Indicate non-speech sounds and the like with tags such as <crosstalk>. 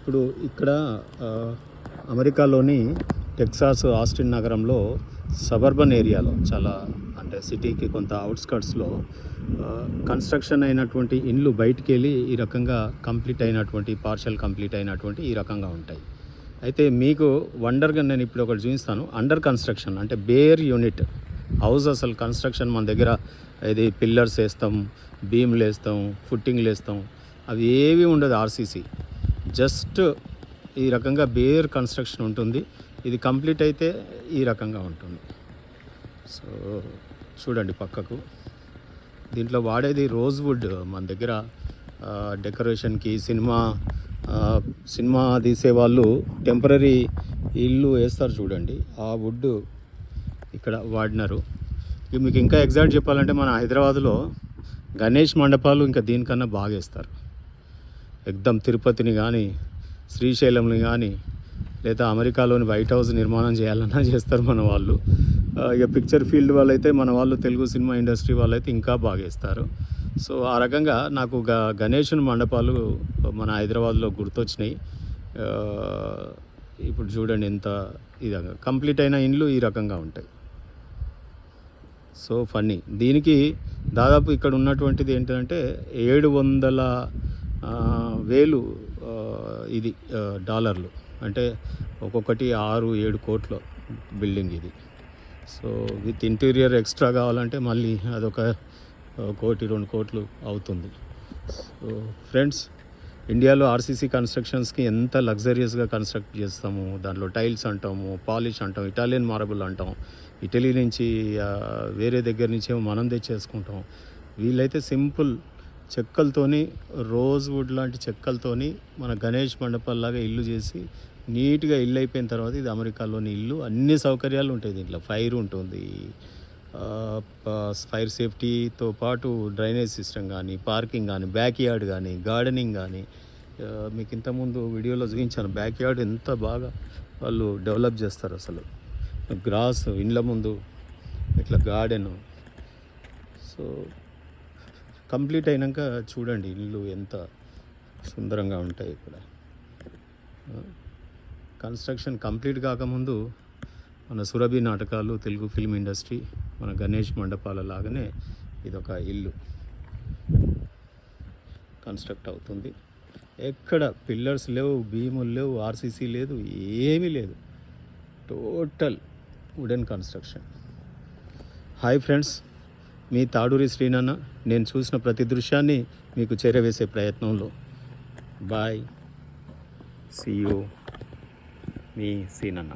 ఇప్పుడు ఇక్కడ అమెరికాలోని టెక్సాస్ ఆస్టిన్ నగరంలో సబర్బన్ ఏరియాలో చాలా అంటే సిటీకి కొంత అవుట్స్కట్స్లో కన్స్ట్రక్షన్ అయినటువంటి ఇండ్లు బయటికి వెళ్ళి ఈ రకంగా కంప్లీట్ అయినటువంటి పార్షల్ కంప్లీట్ అయినటువంటి ఈ రకంగా ఉంటాయి. అయితే మీకు వండర్గా నేను ఇప్పుడు ఒకటి చూపిస్తాను. అండర్ కన్స్ట్రక్షన్ అంటే బేర్ యూనిట్. హౌస్ అసలు కన్స్ట్రక్షన్ మన దగ్గర ఇది పిల్లర్స్ వేస్తాం బీమ్లు వేస్తాం ఫుట్టింగ్లు వేస్తాం. అవి ఏవి ఉండదు ఆర్సీసీ. జస్ట్ ఈ రకంగా బేర్ కన్స్ట్రక్షన్ ఉంటుంది. ఇది కంప్లీట్ అయితే ఈ రకంగా ఉంటుంది. సో చూడండి పక్కకు. దీంట్లో వాడేది రోజ్ వుడ్ మన దగ్గర. డెకరేషన్కి సినిమా సినిమా తీసే వాళ్ళు టెంపరీ ఇల్లు వేస్తారు చూడండి. ఆ వుడ్ ఇక్కడ వాడినారు. ఇక మీకు ఇంకా ఎగ్జాక్ట్ చెప్పాలంటే మన హైదరాబాద్లో గణేష్ మండపాలు ఇంకా దీనికన్నా బాగా వేస్తారు. ఎగ్దం తిరుపతిని కానీ శ్రీశైలంని కానీ లేదా అమెరికాలోని వైట్ హౌస్ నిర్మాణం చేయాలన్నా <laughs> చేస్తారు మన వాళ్ళు. ఇక పిక్చర్ ఫీల్డ్ వాళ్ళైతే మన వాళ్ళు తెలుగు సినిమా ఇండస్ట్రీ వాళ్ళైతే ఇంకా బాగా వేస్తారు సో ఆ రకంగా నాకు గ గణేషన్ మండపాలు మన హైదరాబాద్లో గుర్తొచ్చినాయి. ఇప్పుడు చూడండి ఎంత ఇదంగా కంప్లీట్ అయిన ఇండ్లు ఈ రకంగా ఉంటాయి. So funny. దీనికి దాదాపు ఇక్కడ ఉన్నటువంటిది ఏంటంటే ఏడు వందల వేలు ఇది డాలర్లు. అంటే ఒక్కొక్కటి ఆరు ఏడు కోట్ల బిల్డింగ్ ఇది. సో విత్ ఇంటీరియర్ ఎక్స్ట్రా కావాలంటే మళ్ళీ అదొక కోటి రెండు కోట్లు అవుతుంది. సో ఫ్రెండ్స్ ఇండియాలో ఆర్సీసీ కన్స్ట్రక్షన్స్కి ఎంత లగ్జరియస్గా కన్స్ట్రక్ట్ చేస్తాము? దాంట్లో టైల్స్ అంటాము పాలిష్ అంటాం ఇటాలియన్ మార్బుల్ అంటాం. ఇటలీ నుంచి వేరే దగ్గర నుంచి మనం తెచ్చేసుకుంటాం. వీళ్ళైతే సింపుల్ చెక్కలతోని రోజ్ వుడ్ లాంటి చెక్కలతోని మన గణేష్ మండపాల్లాగా ఇల్లు చేసి నీట్గా ఇల్లు అయిపోయిన తర్వాత ఇది అమెరికాలోని ఇల్లు. అన్ని సౌకర్యాలు ఉంటాయి దీంట్లో. ఫైర్ ఉంటుంది. ప- ఫైర్ సేఫ్టీతో పాటు డ్రైనేజ్ సిస్టమ్ కానీ పార్కింగ్ కానీ బ్యాక్ యార్డ్ కానీ గార్డెనింగ్ కానీ మీకు ఇంతకుముందు వీడియోలో చూపించాను. బ్యాక్ యార్డ్ ఎంత బాగా వాళ్ళు డెవలప్ చేస్తారు అసలు. గ్రాస్ ఇండ్ల ముందు ఇట్లా గార్డెను. సో కంప్లీట్ అయినాక చూడండి ఇల్లు ఎంత సుందరంగా ఉంటాయి ఇక్కడ. కన్స్ట్రక్షన్ కంప్లీట్ కాకముందు మన సురభి నాటకాలు తెలుగు ఫిల్మ్ ఇండస్ట్రీ మన గణేష్ మండపాల లాగానే ఇదొక ఇల్లు కన్స్ట్రక్ట్ అవుతుంది. ఎక్కడ పిల్లర్స్ లేవు భీములు లేవు ఆర్సీసీ లేదు ఏమీ లేదు. Total wooden construction. Hi friends మీ తాడూరి శ్రీనన్న నేను చూసిన ప్రతి దృశ్యాన్ని మీకు చేరవేసే ప్రయత్నంలో. బాయ్. సీ మీ సీనన్న